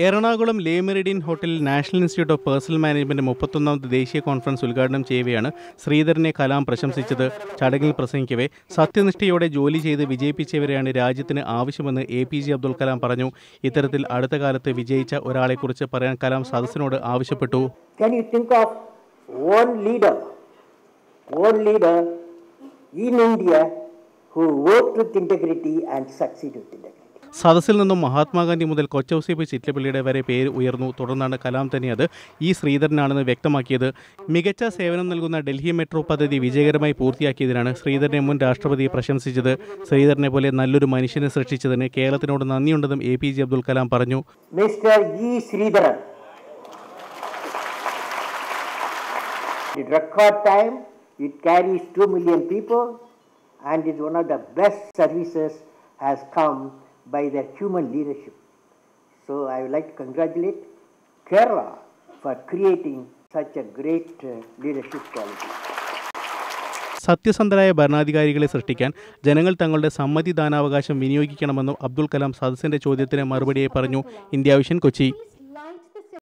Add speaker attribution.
Speaker 1: Ernakulam Le Meridien ഹോട്ടലിൽ National Institute of Personnel Management മുപ്പത്തൊന്നാമത് ദേശീയ conference ഉദ്ഘാടനം ചെയ്യവെയാണ് ശ്രീധരനെ കലാം പ്രശംസിച്ചത് ചടങ്ങിൽ പ്രസംഗിക്കവേ. സത്യനിഷ്ഠയോടെ ജോലി ചെയ്ത് വിജയിപ്പിച്ചവരെയാണ് രാജ്യത്തിന് ആവശ്യമെന്ന് A P J Abdul Kalam പറഞ്ഞു. ഇത്തരത്തിൽ അടുത്ത കാലത്ത് വിജയിച്ച ഒരാളെക്കുറിച്ച് പറയാൻ കലാം സദസ്സിനോട് ആവശ്യപ്പെട്ടു? സദസ്സിൽ നിന്നും മഹാത്മാഗാന്ധി മുതൽ കൊച്ചൗസേപ്പ് ചിറ്റപ്പള്ളിയുടെ വരെ പേര് ഉയർന്നു. തുടർന്നാണ് കലാം തന്നെ അത് ഈ ശ്രീധരനാണെന്ന് വ്യക്തമാക്കിയത്. മികച്ച സേവനം നൽകുന്ന ഡൽഹി മെട്രോ പദ്ധതി വിജയകരമായി പൂർത്തിയാക്കിയതിനാണ് ശ്രീധരനെ മുൻ രാഷ്ട്രപതി പ്രശംസിച്ചത്. ശ്രീധരനെ പോലെ നല്ലൊരു മനുഷ്യനെ സൃഷ്ടിച്ചതിന് കേരളത്തിനോട് നന്ദിയുണ്ടെന്നും A P J Abdul Kalam പറഞ്ഞു.
Speaker 2: Mister. Sreedharan. In record time, it carries 2 million people and is one of the best services has come by their human leadership. So I would like to congratulate Kerala for creating such a great uh, leadership quality.
Speaker 1: സത്യസന്ധരായ ഭരണാധികാരികളെ സൃഷ്ടിക്കാൻ ജനങ്ങൾ തങ്ങളുടെ സമ്മതിദാനാവകാശം വിനിയോഗിക്കണമെന്നും അബ്ദുൽ കലാം സദസ്സിന്റെ ചോദ്യത്തിന് മറുപടിയായി പറഞ്ഞു ഇന്ത്യ വിഷൻ കൊച്ചി